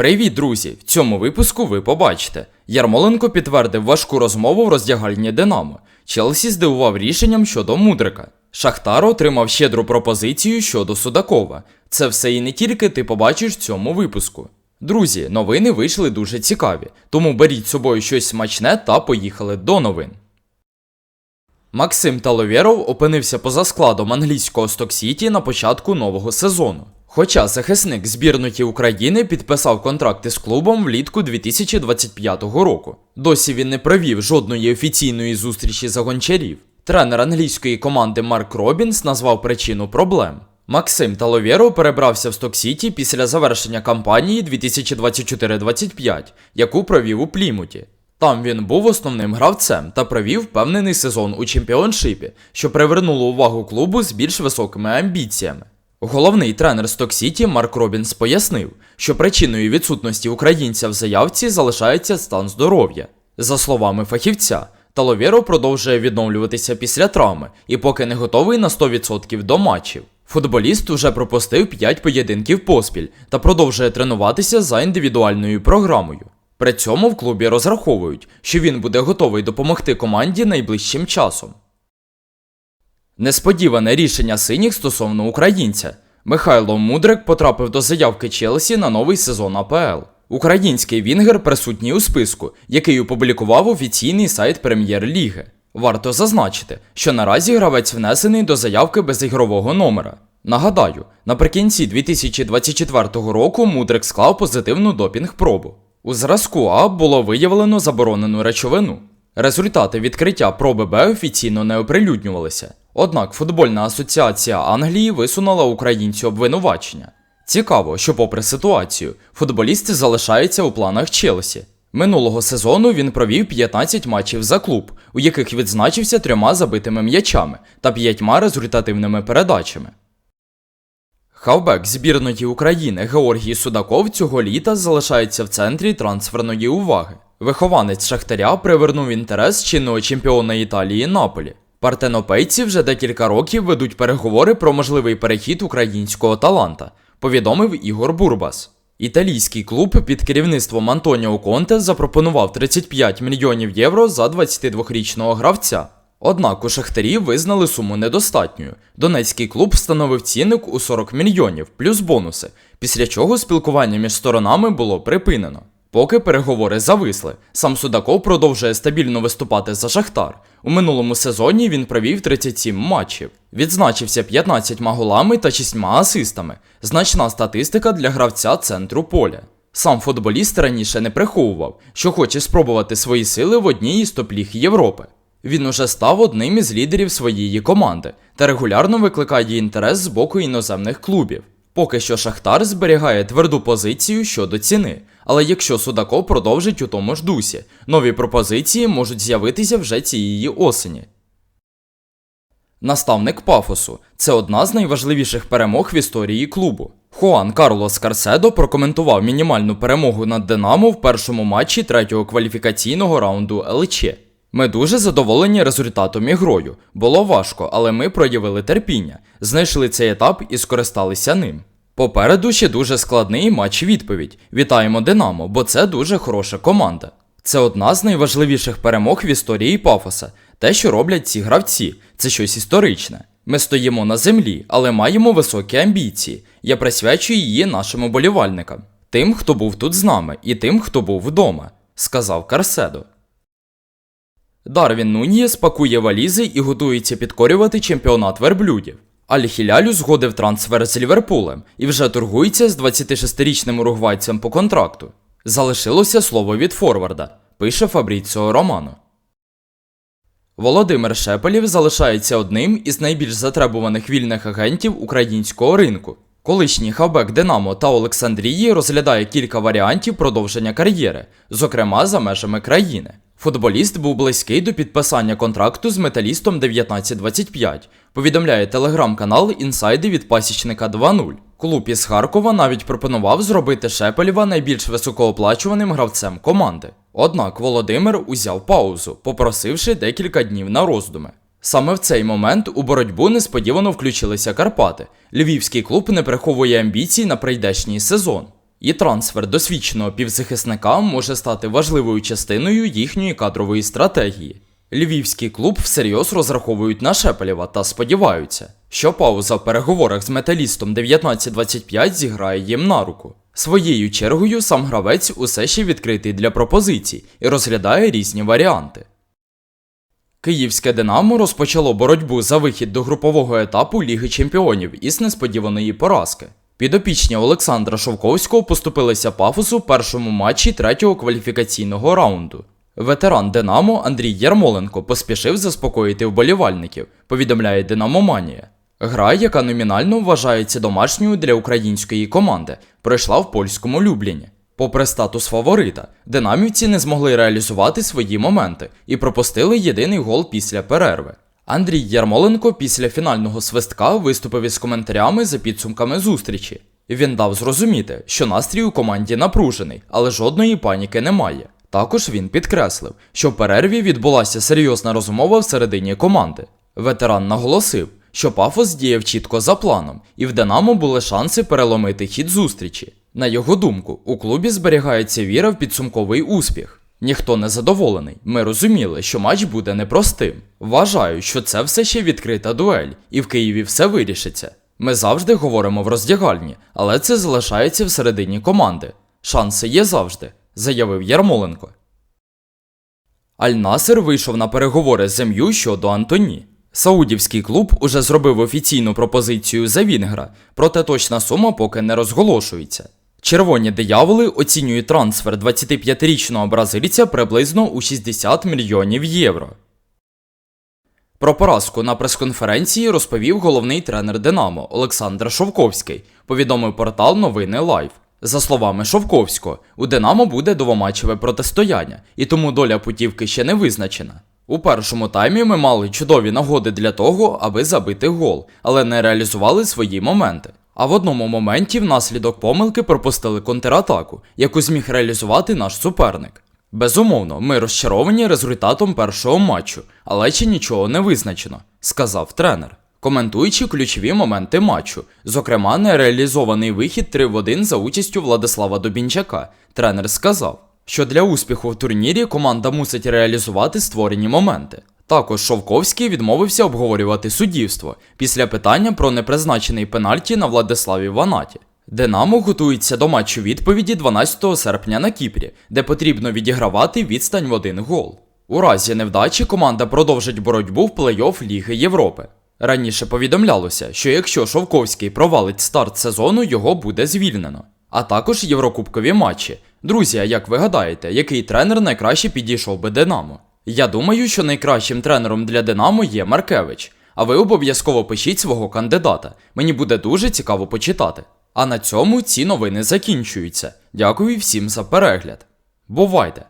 Привіт, друзі! В цьому випуску ви побачите. Ярмоленко підтвердив важку розмову в роздягальні Динамо. Челсі здивував рішенням щодо Мудрика. Шахтар отримав щедру пропозицію щодо Судакова. Це все і не тільки ти побачиш в цьому випуску. Друзі, новини вийшли дуже цікаві, тому беріть з собою щось смачне та поїхали до новин. Максим Таловєров опинився поза складом англійського Сток-Сіті на початку нового сезону. Хоча захисник збірної України підписав контракти з клубом влітку 2025 року. Досі він не провів жодної офіційної зустрічі за гончарів. Тренер англійської команди Марк Робінс назвав причину проблем. Максим Таловєров перебрався в Сток-Сіті після завершення кампанії 2024-25, яку провів у Плімуті. Там він був основним гравцем та провів впевнений сезон у чемпіоншипі, що привернуло увагу клубу з більш високими амбіціями. Головний тренер Сток-Сіті Марк Робінс пояснив, що причиною відсутності українця в заявці залишається стан здоров'я. За словами фахівця, Таловєро продовжує відновлюватися після травми і поки не готовий на 100% до матчів. Футболіст уже пропустив 5 поєдинків поспіль та продовжує тренуватися за індивідуальною програмою. При цьому в клубі розраховують, що він буде готовий допомогти команді найближчим часом. Несподіване рішення синіх стосовно українця. Михайло Мудрик потрапив до заявки Челсі на новий сезон АПЛ. Український Вінгер присутній у списку, який опублікував офіційний сайт Прем'єр-ліги. Варто зазначити, що наразі гравець внесений до заявки без ігрового номера. Нагадаю, наприкінці 2024 року Мудрик склав позитивну допінг-пробу. У зразку А було виявлено заборонену речовину. Результати відкриття проби Б офіційно не оприлюднювалися. Однак футбольна асоціація Англії висунула українцю обвинувачення. Цікаво, що, попри ситуацію, футболіст залишається у планах Челсі. Минулого сезону він провів 15 матчів за клуб, у яких відзначився трьома забитими м'ячами та п'ятьма результативними передачами. Хавбек збірної України Георгій Судаков цього літа залишається в центрі трансферної уваги. Вихованець Шахтаря привернув інтерес чинного чемпіона Італії Наполі. Партенопейці вже декілька років ведуть переговори про можливий перехід українського таланта, повідомив Ігор Бурбас. Італійський клуб під керівництвом Антоніо Конте запропонував 35 мільйонів євро за 22-річного гравця. Однак у Шахтарі визнали суму недостатньою. Донецький клуб встановив цінник у 40 мільйонів плюс бонуси, після чого спілкування між сторонами було припинено. Поки переговори зависли, сам Судаков продовжує стабільно виступати за Шахтар. У минулому сезоні він провів 37 матчів, відзначився 15 голами та 6 асистами. Значна статистика для гравця центру поля. Сам футболіст раніше не приховував, що хоче спробувати свої сили в одній із топ-ліг Європи. Він уже став одним із лідерів своєї команди та регулярно викликає інтерес з боку іноземних клубів. Поки що Шахтар зберігає тверду позицію щодо ціни, але якщо Судаков продовжить у тому ж дусі, нові пропозиції можуть з'явитися вже цієї осені. Наставник Пафосу це одна з найважливіших перемог в історії клубу. Хуан Карлос Карседо прокоментував мінімальну перемогу над Динамо в першому матчі третього кваліфікаційного раунду ЛЧ. Ми дуже задоволені результатом і грою. Було важко, але ми проявили терпіння, знайшли цей етап і скористалися ним. Попереду ще дуже складний матч відповідь. Вітаємо Динамо, бо це дуже хороша команда. Це одна з найважливіших перемог в історії Пафоса. Те, що роблять ці гравці, це щось історичне. Ми стоїмо на землі, але маємо високі амбіції. Я присвячую її нашим уболівальникам, тим, хто був тут з нами, і тим, хто був вдома, сказав Карседо. Дарвін Нунієс пакує валізи і готується підкорювати чемпіонат верблюдів. Аль-Хіляль узгодив трансфер з Ліверпулем і вже торгується з 26-річним уругвайцем по контракту. Залишилося слово від Форварда, пише Фабріціо Романо. Володимир Шепелів залишається одним із найбільш затребуваних вільних агентів українського ринку. Колишній хавбек Динамо та Олександрії розглядає кілька варіантів продовження кар'єри, зокрема за межами країни. Футболіст був близький до підписання контракту з металістом 1925, повідомляє телеграм-канал Інсайди від пасічника 2.0. Клуб із Харкова навіть пропонував зробити Шепелєва найбільш високооплачуваним гравцем команди. Однак Володимир узяв паузу, попросивши декілька днів на роздуми. Саме в цей момент у боротьбу несподівано включилися Карпати. Львівський клуб не приховує амбіцій на прийдешній сезон. І трансфер досвідченого півзахисника може стати важливою частиною їхньої кадрової стратегії. Львівський клуб всерйоз розраховують на Шепелєва та сподіваються, що пауза в переговорах з металістом 1925 зіграє їм на руку. Своєю чергою сам гравець усе ще відкритий для пропозицій і розглядає різні варіанти. Київське Динамо розпочало боротьбу за вихід до групового етапу Ліги Чемпіонів із несподіваної поразки. Підопічні Олександра Шовковського поступилися пафосу в першому матчі третього кваліфікаційного раунду. Ветеран Динамо Андрій Ярмоленко поспішив заспокоїти вболівальників, повідомляє Динамоманія. Гра, яка номінально вважається домашньою для української команди, пройшла в польському Любліні. Попри статус фаворита, динамівці не змогли реалізувати свої моменти і пропустили єдиний гол після перерви. Андрій Ярмоленко після фінального свистка виступив із коментарями за підсумками зустрічі. Він дав зрозуміти, що настрій у команді напружений, але жодної паніки немає. Також він підкреслив, що в перерві відбулася серйозна розмова всередині команди. Ветеран наголосив, що пафос діяв чітко за планом, і в Динамо були шанси переломити хід зустрічі. На його думку, у клубі зберігається віра в підсумковий успіх. Ніхто не задоволений. Ми розуміли, що матч буде непростим. Вважаю, що це все ще відкрита дуель, і в Києві все вирішиться. Ми завжди говоримо в роздягальні, але це залишається всередині команди. Шанси є завжди, заявив Ярмоленко. Аль-Насер вийшов на переговори з МЮ щодо Антоні. Саудівський клуб уже зробив офіційну пропозицію за Вінгра, проте точна сума поки не розголошується. Червоні дияволи оцінюють трансфер 25-річного бразильця приблизно у 60 мільйонів євро. Про поразку на прес-конференції розповів головний тренер Динамо Олександр Шовковський, повідомив портал Новини Лайв. За словами Шовковського, у Динамо буде двоматчеве протистояння, і тому доля путівки ще не визначена. У першому таймі ми мали чудові нагоди для того, аби забити гол, але не реалізували свої моменти. А в одному моменті внаслідок помилки пропустили контратаку, яку зміг реалізувати наш суперник. Безумовно, ми розчаровані результатом першого матчу, але ще нічого не визначено, сказав тренер. Коментуючи ключові моменти матчу, зокрема нереалізований вихід 3 в 1 за участю Владислава Добінчака, тренер сказав, що для успіху в турнірі команда мусить реалізувати створені моменти. Також Шовковський відмовився обговорювати суддівство після питання про непризначений пенальті на Владиславі Ванаті. Динамо готується до матчу відповіді 12 серпня на Кіпрі, де потрібно відігравати відстань в один гол. У разі невдачі команда продовжить боротьбу в плей-офф Ліги Європи. Раніше повідомлялося, що якщо Шовковський провалить старт сезону, його буде звільнено. А також єврокубкові матчі. Друзі, як ви гадаєте, який тренер найкраще підійшов би Динамо? Я думаю, що найкращим тренером для Динамо є Маркевич. А ви обов'язково пишіть свого кандидата. Мені буде дуже цікаво почитати. А на цьому ці новини закінчуються. Дякую всім за перегляд. Бувайте!